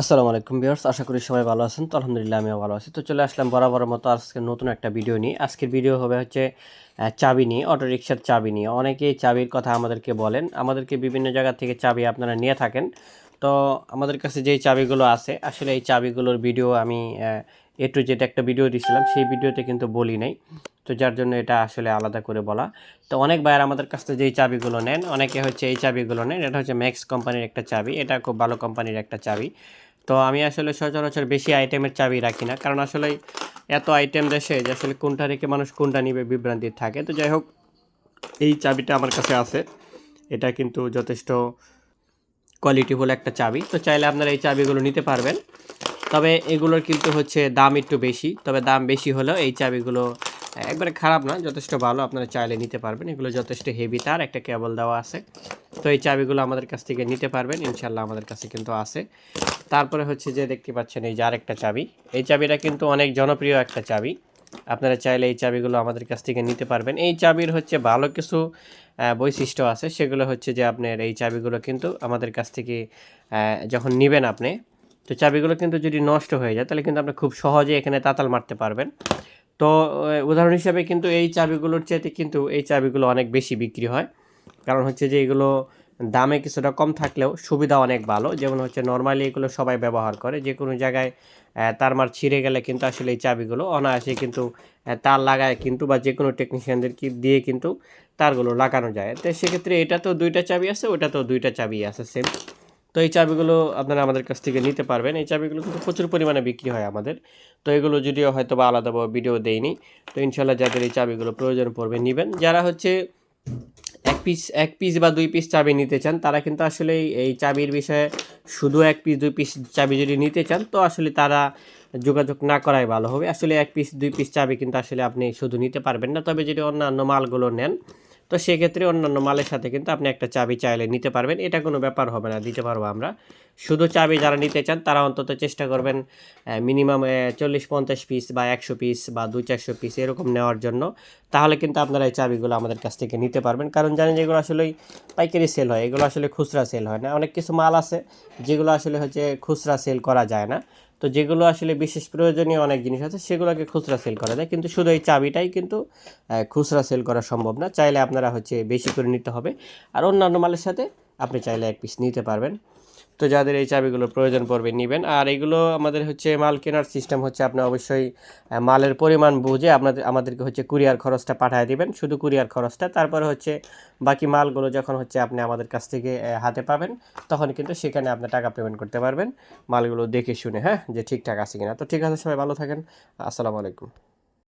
আসসালামু আলাইকুম ভিউয়ার্স, আশা করি সবাই ভালো আছেন। তো আলহামদুলিল্লাহ আমিও ভালো আছি। তো চলে আসলাম বরাবর মতো আজকে নতুন একটা ভিডিও নিয়ে। আজকের ভিডিও হবে হচ্ছে চাবি নিয়ে অটো রিক্সার চাবি নিয়ে। অনেকেই চাবির কথা আমাদেরকে বলেন। আমাদেরকে বিভিন্ন জায়গা থেকে চাবি আপনারা নিয়ে থাকেন। তো আমাদের কাছে যেই চাবিগুলো আছে, আসলে এই চাবিগুলোর ভিডিও আমি এ টু জেড একটা ভিডিও দিছিলাম। সেই ভিডিওতে কিন্তু বলি নাই। তো যার জন্য এটা আসলে আলাদা করে বলা। তো অনেক ভাইয়ার আমাদের কাছ থেকে যেই চাবিগুলো নেন, অনেকে হচ্ছে এই চাবিগুলো নেন। এটা হচ্ছে ম্যাক্স কোম্পানির একটা চাবি। এটা খুব ভালো কোম্পানির একটা চাবি। তো আমি আসলে সচরাচর বেশি আইটেমের চাবি রাখি না। কারণ আসলে এত আইটেম দেশে যে আসলে কোনটা রেখে মানুষ কোনটা নিবে বিভ্রান্তি থাকে। তো যাই হোক, এই চাবিটা আমার কাছে আছে। এটা কিন্তু যথেষ্ট কোয়ালিটি কোয়ালিটিফুল একটা চাবি। তো চাইলে আপনারা এই চাবিগুলো নিতে পারবেন। তবে এগুলোর কিন্তু হচ্ছে দাম একটু বেশি। তবে দাম বেশি হলেও এই চাবিগুলো একবারে খারাপ না যথেষ্ট ভালো আপনারা চাইলে নিতে পারবেন। এগুলো যথেষ্ট হেভি তার, একটা কেবল দেওয়া আছে। তো এই চাবিগুলো আমাদের কাছ থেকে নিতে পারবেন ইনশাল্লাহ আমাদের কাছে কিন্তু আছে। তারপরে হচ্ছে যে দেখতে পাচ্ছেন এই যে আরেকটা চাবি। এই চাবিটা কিন্তু অনেক জনপ্রিয় একটা চাবি। আপনারা চাইলে এই চাবিগুলো আমাদের কাছ থেকে নিতে পারবেন। এই চাবির হচ্ছে ভালো কিছু বৈশিষ্ট্য আছে। সেগুলো হচ্ছে যে আপনার এই চাবিগুলো কিন্তু আমাদের কাছ থেকে যখন নেবেন আপনি, তো চাবিগুলো কিন্তু যদি নষ্ট হয়ে যায়, তাহলে কিন্তু আপনি খুব সহজে এখানে তাতাল মারতে পারবেন। তো উদাহরণ হিসাবে কিন্তু এই চাবিগুলোর চাইতে কিন্তু এই চাবিগুলো অনেক বেশি বিক্রি হয়। কারণ হচ্ছে যে এগুলো দামে কিছুটা কম থাকলেও সুবিধা অনেক ভালো। যেমন হচ্ছে নর্মালি এগুলো সবাই ব্যবহার করে। যে কোনো জায়গায় তার মার ছিঁড়ে গেলে কিন্তু আসলে এই চাবিগুলো অনায়াসে কিন্তু তার লাগায় কিন্তু বা যে কোনো টেকনিশিয়ানদের দিয়ে কিন্তু তারগুলো লাগানো যায়। তো সেক্ষেত্রে এটা তো দুইটা চাবি আছে ওটা তো দুইটা চাবি আছে সেম তো এই চাবিগুলো আপনারা আমাদের কাছ থেকে নিতে পারবেন। এই চাবিগুলো কিন্তু প্রচুর পরিমাণে বিক্রি হয় আমাদের। তো এগুলো যদিও হয়তো বা আলাদাভাবে ভিডিও দেয়নি তো ইনশাল্লাহ যাদের এই চাবিগুলো প্রয়োজন পড়বে নেবেন। যারা হচ্ছে এক পিস এক পিস বা দুই পিস চাবি নিতে চান, তারা কিন্তু আসলে এই চাবির বিষয়ে শুধু এক পিস, দুই পিস চাবি যদি নিতে চান, তো আসলে তারা যোগাযোগ না করাই ভালো হবে। আসলে এক পিস, দুই পিস চাবি কিন্তু আসলে আপনি শুধু নিতে পারবেন না, তবে যদি অন্যান্য মালগুলো নেন তো সেক্ষেত্রে অন্যান্য মালের সাথে কিন্তু আপনি একটা চাবি চাইলে নিতে পারবেন। এটা কোনো ব্যাপার হবে না, দিতে পারব আমরা। শুধু চাবি যারা নিতে চান, তারা অন্তত চেষ্টা করবেন মিনিমাম চল্লিশ পঞ্চাশ পিস বা একশো পিস বা দুই চারশো পিস এরকম নেওয়ার জন্য। তাহলে কিন্তু আপনারা এই চাবিগুলো আমাদের কাছ থেকে নিতে পারবেন। কারণ জানেন যে এগুলো আসলে পাইকারি সেল হয়, এগুলো আসলে খুচরা সেল হয় না। অনেক কিছু মাল আছে, যেগুলো আসলে হচ্ছে খুচরা সেল করা যায় না। তো যেগুলো আসলে বিশেষ প্রয়োজনীয় অনেক জিনিস আছে, সেগুলোকে খুচরা সেল করা যায়। কিন্তু শুধু এই চাবিটাই কিন্তু খুচরা সেল করা সম্ভব না। চাইলে আপনারা হচ্ছে বেশি করে নিতে হবে। আর অন্যান্য মালের সাথে আপনি চাইলে এক পিস নিতে পারবেন। তো যাদের এই চাবিগুলো প্রয়োজন পড়বে নেবেন। আর এগুলো আমাদের হচ্ছে মাল কেনার সিস্টেম হচ্ছে আপনি অবশ্যই মালের পরিমাণ বুঝে আপনাদের, আমাদেরকে হচ্ছে কুরিয়ার খরচটা পাঠিয়ে দিবেন। শুধু কুরিয়ার খরচটা, তারপরে হচ্ছে বাকি মালগুলো যখন হচ্ছে আপনি আমাদের কাছ থেকে হাতে পাবেন, তখন কিন্তু সেখানে আপনি টাকা পেমেন্ট করতে পারবেন। মালগুলো দেখে শুনে হ্যাঁ যে ঠিকঠাক আছে কিনা। তো ঠিক আছে, সবাই ভালো থাকেন। আসসালামু আলাইকুম।